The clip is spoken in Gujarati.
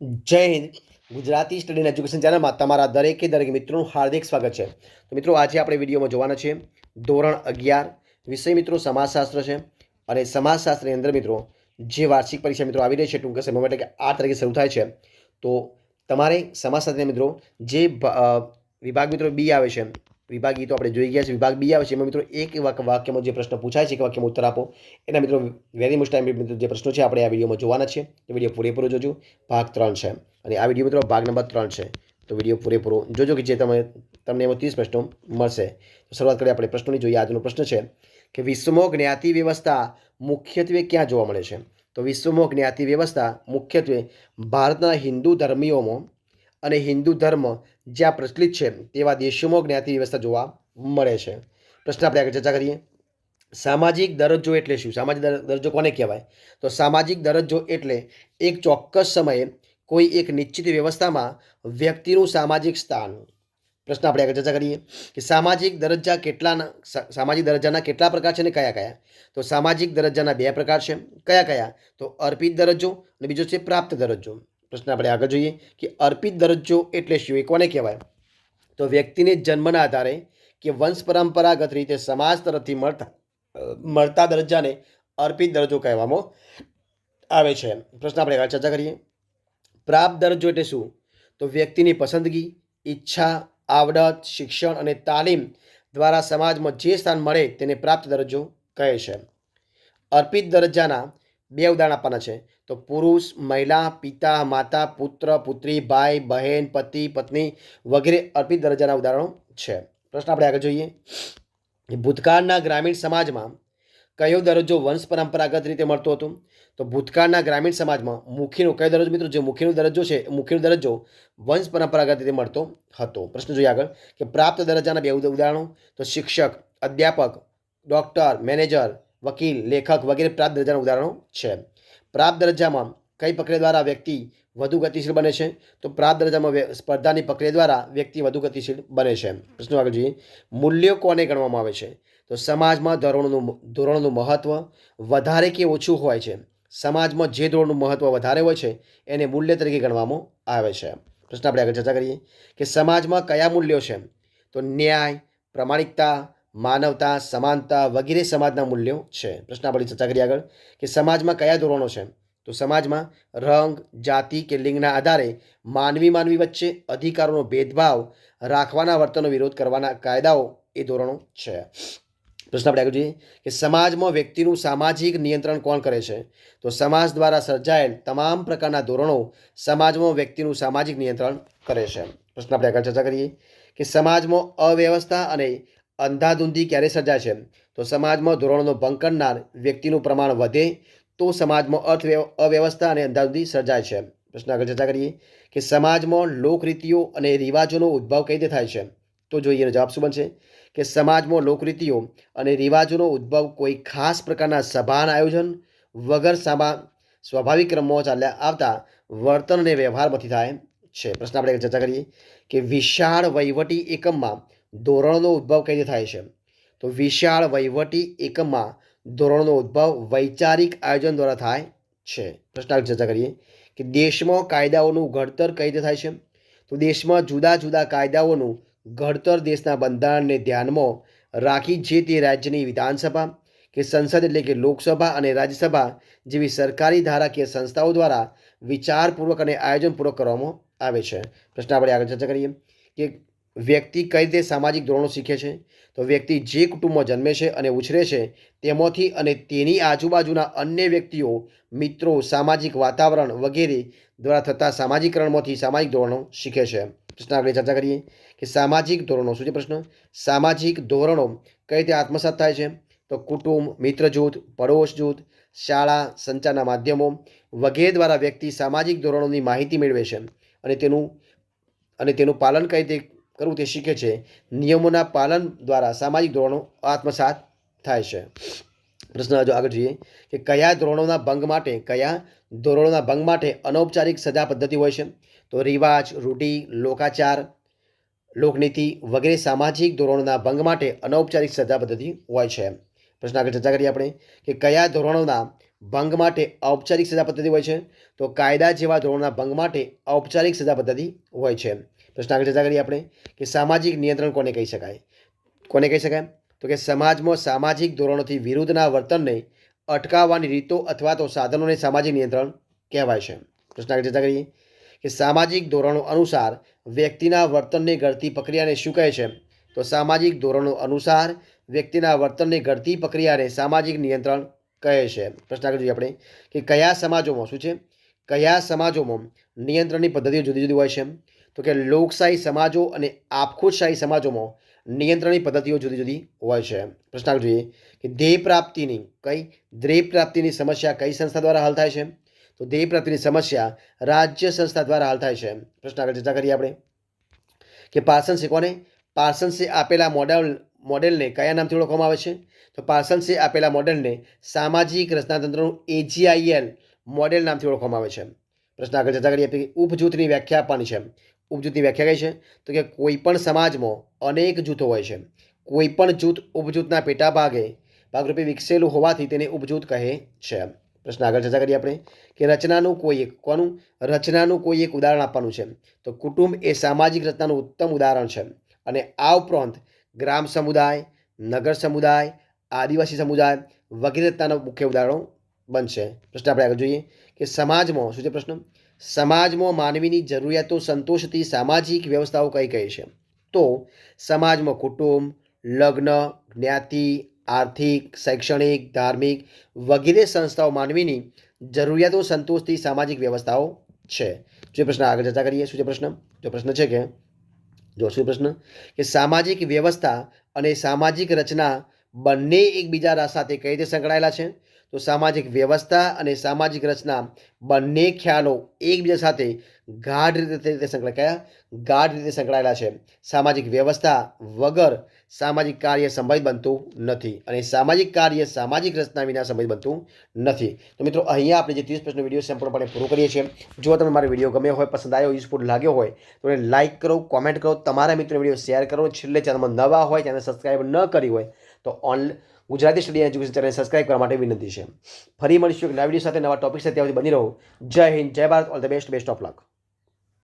જય હિન્દ. ગુજરાતી સ્ટડી એજ્યુકેશન ચેનલમાં તમારા દરેકે દરેક મિત્રોનું હાર્દિક સ્વાગત છે. તો મિત્રો, આજે આપણે વિડીયોમાં જોવાના છે ધોરણ અગિયાર. વિષય મિત્રો, સમાજશાસ્ત્ર છે. અને સમાજશાસ્ત્રની અંદર મિત્રો, જે વાર્ષિક પરીક્ષા મિત્રો આવી રહી છે ટૂંક સમયમાં એટલે કે આ તારીખે શરૂ થાય છે. તો તમારે સમાજશાસ્ત્રના મિત્રો, જે વિભાગ મિત્રો બી આવે છે વિભાગ એ તો આપણે જોઈ ગયા છે. વિભાગ બી આવે છે. એમાં મિત્રો એક વાક- વાક્યમાં જે પ્રશ્ન પૂછાય છે, એક વાક્યમાં ઉત્તર આપો. એના મિત્રો વેરી મોસ્ટ ટાઈમ મિત્રો જે પ્રશ્નો છે, આપણે આ વિડીયોમાં જોવાના છે. તો વીડિયો પૂરેપૂરો જોજો. ભાગ ત્રણ છે. અને આ વીડિયો મિત્રો ભાગ નંબર ત્રણ છે. તો વીડિયો પૂરેપૂરો જોજો કે જે તમે, તમને એમાં ત્રીસ પ્રશ્નો મળશે. તો શરૂઆત કરીએ આપણે પ્રશ્નોની. જોઈએ આજનો પ્રશ્ન છે કે વિશ્વમાં જ્ઞાતિ વ્યવસ્થા મુખ્યત્વે ક્યાં જોવા મળે છે? તો વિશ્વમાં જ્ઞાતિ વ્યવસ્થા મુખ્યત્વે ભારતના હિન્દુ ધર્મીઓમાં અને હિન્દુ ધર્મ જ્યાં પ્રચલિત છે, તેવા દેશોમાં જ્ઞાતિ વ્યવસ્થા જોવા મળે છે. પ્રશ્ન આપણે આગળ ચર્ચા કરીએ. સામાજિક દરજ્જો એટલે શું? સામાજિક દર- દરજ્જો કોને કહેવાય? તો સામાજિક દરજ્જો એટલે એક ચોક્કસ સમયે કોઈ એક નિશ્ચિત વ્યવસ્થામાં વ્યક્તિનું સામાજિક સ્થાન. પ્રશ્ન આપણે આગળ ચર્ચા કરીએ કે સામાજિક દરજ્જા કેટલાના સામાજિક દરજ્જાના કેટલા પ્રકાર છે અને કયા કયા? તો સામાજિક દરજ્જાના બે પ્રકાર છે. કયા કયા? તો અર્પિત દરજ્જો અને બીજો છે પ્રાપ્ત દરજ્જો. પ્રશ્ન આપણે આગળ જોઈએ કે અર્પિત દરજ્જો એટલે શું, એ કોને કહેવાય? તો વ્યક્તિને જન્મના આધારે કે વંશ પરંપરાગત રીતે સમાજ તરફથી મળતા મળતા દરજ્જાને અર્પિત દરજ્જો કહેવામાં આવે છે. પ્રશ્ન આપણે આગળ ચર્ચા કરીએ. પ્રાપ્ત દરજ્જો એટલે શું? તો વ્યક્તિની પસંદગી, ઈચ્છા, આવડત, શિક્ષણ અને તાલીમ દ્વારા સમાજમાં જે સ્થાન મળે તેને પ્રાપ્ત દરજ્જો કહે છે. અર્પિત દરજ્જાના બે ઉદાહરણ આપવાના છે. તો પુરુષ, મહિલા, પિતા, માતા, પુત્ર, પુત્રી, ભાઈ, બહેન, પતિ, પત્ની વગેરે અર્પિત દરજ્જાના ઉદાહરણો છે. પ્રશ્ન આપણે આગળ જોઈએ. ભૂતકાળના ગ્રામીણ સમાજમાં કયો દરજ્જો વંશ પરંપરાગત રીતે મળતો હતો? તો ભૂતકાળના ગ્રામીણ સમાજમાં મુખીનો કયો દરજ્જો? મિત્રો, જે મુખીનો દરજ્જો છે મુખીનો દરજ્જો વંશ પરંપરાગત રીતે મળતો હતો. પ્રશ્ન જોઈએ આગળ કે પ્રાપ્ત દરજ્જાના બે ઉદ- ઉદાહરણો. તો શિક્ષક, અધ્યાપક, ડૉક્ટર, મેનેજર વકીલ, લેખક વગેરે પ્રાપ્ત દરજાના ઉદાહરણો છે. પ્રાપ્ત દરજ્જામાં કઈ પ્રક્રિયા દ્વારા વ્યક્તિ વધુ ગતિશીલ બને છે? તો પ્રાપ્ત દરજ્જામાં સ્પર્ધાની પ્રક્રિયા દ્વારા વ્યક્તિ વધુ ગતિશીલ બને છે. પ્રશ્ન આગળ જોઈએ. મૂલ્યો કોને ગણવામાં આવે છે? તો સમાજમાં ધોરણોનું ધોરણનું મહત્ત્વ વધારે કે ઓછું હોય છે? સમાજમાં જે ધોરણનું મહત્ત્વ વધારે હોય છે, એને મૂલ્ય તરીકે ગણવામાં આવે છે. પ્રશ્ન આપણે આગળ ચર્ચા કરીએ કે સમાજમાં કયા મૂલ્યો છે? તો ન્યાય, પ્રામાણિકતા માનવતા, સમાનતા વગેરે સમાજના મૂલ્યો છે. પ્રશ્ન ચર્ચા કરી આગળ કે સમાજમાં કયા ધોરણો છે? તો સમાજમાં રંગ, જાતિ કે લિંગના આધારે માનવી માનવી વચ્ચે અધિકારોનો ભેદભાવ રાખવાના વર્તનનો વિરોધ કરવાના કાયદાઓ એ ધોરણો છે. પ્રશ્ન આપણે આગળ જોઈએ કે સમાજમાં વ્યક્તિનું સામાજિક નિયંત્રણ કોણ કરે છે? તો સમાજ દ્વારા સર્જાયેલ તમામ પ્રકારના ધોરણો સમાજમાં વ્યક્તિનું સામાજિક નિયંત્રણ કરે છે. પ્રશ્ન આપણે આગળ ચર્ચા કરીએ કે સમાજમાં અવ્યવસ્થા અને અંધાધૂંધી ક્યારે સર્જાય છે? તો સમાજમાં ધોરણોનો ભંગ કરનાર વ્યક્તિનું પ્રમાણ વધે તો સમાજમાં અર્થ અવ્યવસ્થા અને અંધાધૂંધી સર્જાય છે. પ્રશ્ન આગળ ચર્ચા કરીએ કે સમાજમાં લોકરીતિઓ અને રિવાજોનો ઉદ્ભવ કઈ રીતે થાય છે? તો જોઈએ એનો જવાબ શું બનશે? કે સમાજમાં લોકરીતિઓ અને રિવાજોનો ઉદ્ભવ કોઈ ખાસ પ્રકારના સભાના આયોજન વગર સામા, સ્વાભાવિક ક્રમમાં ચાલ્યા આવતા વર્તન અને વ્યવહારમાંથી થાય છે. પ્રશ્ન આપણે ચર્ચા કરીએ કે વિશાળ વહીવટી એકમમાં ધોરણોનો ઉદ્ભવ કઈ રીતે થાય છે? તો વિશાળ વહીવટી એકમમાં ધોરણનો ઉદ્ભવ વૈચારિક આયોજન દ્વારા થાય છે. પ્રશ્ન ચર્ચા કરીએ કે દેશમાં કાયદાઓનું ઘડતર કઈ રીતે થાય છે? તો દેશમાં જુદા જુદા કાયદાઓનું ઘડતર દેશના બંધારણને ધ્યાનમાં રાખી જે તે રાજ્યની વિધાનસભા કે સંસદ એટલે કે લોકસભા અને રાજ્યસભા જેવી સરકારી ધારાકીય સંસ્થાઓ દ્વારા વિચારપૂર્વક અને આયોજનપૂર્વક કરવામાં આવે છે. પ્રશ્ન આપણે આગળ ચર્ચા કરીએ કે વ્યક્તિ કઈ રીતે સામાજિક ધોરણો શીખે છે? તો વ્યક્તિ જે કુટુંબમાં જન્મે છે અને ઉછરે છે, તેમાંથી અને તેની આજુબાજુના અન્ય વ્યક્તિઓ, મિત્રો, સામાજિક વાતાવરણ વગેરે દ્વારા થતા સામાજિકરણમાંથી સામાજિક ધોરણો શીખે છે. પ્રશ્ન આગળ ચર્ચા કરીએ કે સામાજિક ધોરણો શું છે પ્રશ્ન? સામાજિક ધોરણો કઈ રીતે આત્મસાત થાય છે? તો કુટુંબ મિત્ર જૂથ પડોશ જૂથ, શાળા, સંચારના માધ્યમો વગેરે દ્વારા વ્યક્તિ સામાજિક ધોરણોની માહિતી મેળવે છે. અને તેનું અને તેનું પાલન કઈ રીતે કરવું તે શીખે છે. નિયમોના પાલન દ્વારા સામાજિક ધોરણો આત્મસાત થાય છે. પ્રશ્ન જો આગળ જોઈએ કે કયા ધોરણોના ભંગ માટે, કયા ધોરણોના ભંગ માટે અનૌપચારિક સજા પદ્ધતિ હોય છે? તો રિવાજ, રૂઢિ, લોકાચાર, લોકનીતિ વગેરે સામાજિક ધોરણોના ભંગ માટે અનૌપચારિક સજા પદ્ધતિ હોય છે. પ્રશ્ન આગળ ચર્ચા કરીએ આપણે કે કયા ધોરણોના ભંગ માટે ઔપચારિક સજા પદ્ધતિ હોય છે? તો કાયદા જેવા ધોરણોના ભંગ માટે ઔપચારિક સજા પદ્ધતિ હોય છે. પ્રશ્ન આગળ ચર્ચા કરીએ આપણે કે સામાજિક નિયંત્રણ કોને કહી શકાય? કોને કહી શકાય? તો કે સમાજમાં સામાજિક ધોરણોથી વિરુદ્ધના વર્તનને અટકાવવાની રીતો અથવા તો સાધનોને સામાજિક નિયંત્રણ કહેવાય છે. પ્રશ્ન આગળ ચર્ચા કરીએ કે સામાજિક ધોરણો અનુસાર વ્યક્તિના વર્તનને ઘડતી પ્રક્રિયાને શું કહે છે? તો સામાજિક ધોરણો અનુસાર વ્યક્તિના વર્તનને ઘડતી પ્રક્રિયાને સામાજિક નિયંત્રણ કહે છે. પ્રશ્ન આગળ જોઈએ આપણે કે કયા સમાજોમાં? શું છે? કયા સમાજોમાં નિયંત્રણની પદ્ધતિઓ જુદી જુદી હોય છે? તો કે લોકશાહી સમાજો અને આપખુદશાહી સમાજોમાં નિયંત્રણની પદ્ધતિઓ જુદી જુદી હોય છે. પ્રશ્ન આગળ જોઈએ કે ધ્યેય પ્રાપ્તિની કઈ ધ્યેય પ્રાપ્તિની સમસ્યા કઈ સંસ્થા દ્વારા હલ થાય છે? તો ધ્યેય પ્રાપ્તિની સમસ્યા રાજ્ય સંસ્થા દ્વારા હલ થાય છે. પ્રશ્ન આગળ ચર્ચા કરીએ આપણે. કે પાર્સન્સે કોને? પાર્સન્સે આપેલા મોડેલ, મોડેલને કયા નામથી ઓળખવામાં આવે છે? તો પાર્સન્સે આપેલા મોડેલને સામાજિક રચનાતંત્રનું એજીઆઈએલ મોડેલ નામથી ઓળખવામાં આવે છે. પ્રશ્ન આગળ ચર્ચા કરીએ ઉપજૂથની વ્યાખ્યા આપવાની છે. ઉપજૂથની વ્યાખ્યા કઈ છે. તો કે કોઈપણ સમાજમાં અનેક જૂથો હોય છે. કોઈપણ જૂથ ઉપજૂથના પેટા ભાગે ભાગરૂપે વિકસેલું હોવાથી તેને ઉપજૂથ કહે છે. પ્રશ્ન આગળ ચર્ચા કરીએ આપણે કે રચનાનું કોઈ એક કોનું રચનાનું કોઈ એક ઉદાહરણ આપવાનું છે. તો કુટુંબ એ સામાજિક રચનાનું ઉત્તમ ઉદાહરણ છે. અને આ ઉપરાંત ગ્રામ સમુદાય, નગર સમુદાય, આદિવાસી સમુદાય વગેરે રચનાના મુખ્ય ઉદાહરણો બનશે. પ્રશ્ન આપણે આગળ જોઈએ કે સમાજમાં શું છે પ્રશ્ન? સમાજમાં માનવીની જરૂરિયાતો સંતોષતી સામાજિક વ્યવસ્થાઓ કઈ કઈ છે? તો સમાજમાં કુટુંબ, લગ્ન, જ્ઞાતિ, આર્થિક, શૈક્ષણિક, ધાર્મિક વગેરે સંસ્થાઓ માનવીની જરૂરિયાતો સંતોષતી સામાજિક વ્યવસ્થાઓ છે. જો પ્રશ્ન આગળ ચર્ચા કરીએ, શું છે પ્રશ્ન? જો પ્રશ્ન છે કે, જો શું પ્રશ્ન? કે સામાજિક વ્યવસ્થા અને સામાજિક રચના બંને એકબીજા સાથે કઈ રીતે સંકળાયેલા છે? તો સામાજિક વ્યવસ્થા અને સામાજિક રચના બંને ખ્યાલો એકબીજા સાથે ગાઢ રીતે રીતે સંકળાયા. ગાઢ રીતે સંકળાયેલા છે. સામાજિક વ્યવસ્થા વગર સામાજિક કાર્ય સંભવિત બનતું નથી અને સામાજિક કાર્ય સામાજિક રચના વિના સંભવિત બનતું નથી. તો મિત્રો, અહીંયા આપણે જે ત્રીસ પ્રશ્નો વીડિયો સંપૂર્ણપણે પૂરો કરીએ છીએ. જો તમે મારો વીડિયો ગમ્યો હોય, પસંદ આવ્યો યુઝફુલ લાગ્યો હોય, તો એને લાઇક કરો કોમેન્ટ કરો, તમારા મિત્રો વીડિયો શેર કરો. છેલ્લે ચેનલમાં નવા હોય ચેનલ સબસ્ક્રાઈબ ન કરી હોય, તો on Gujarati study education channel subscribe કરવા માટે વિનંતી છે. ફરી મળીશું એક નવા સાથે નવા ટોપિક સાથે ત્યાંથી બની રહો. Jai Hind, Jai Bharat all the best best of luck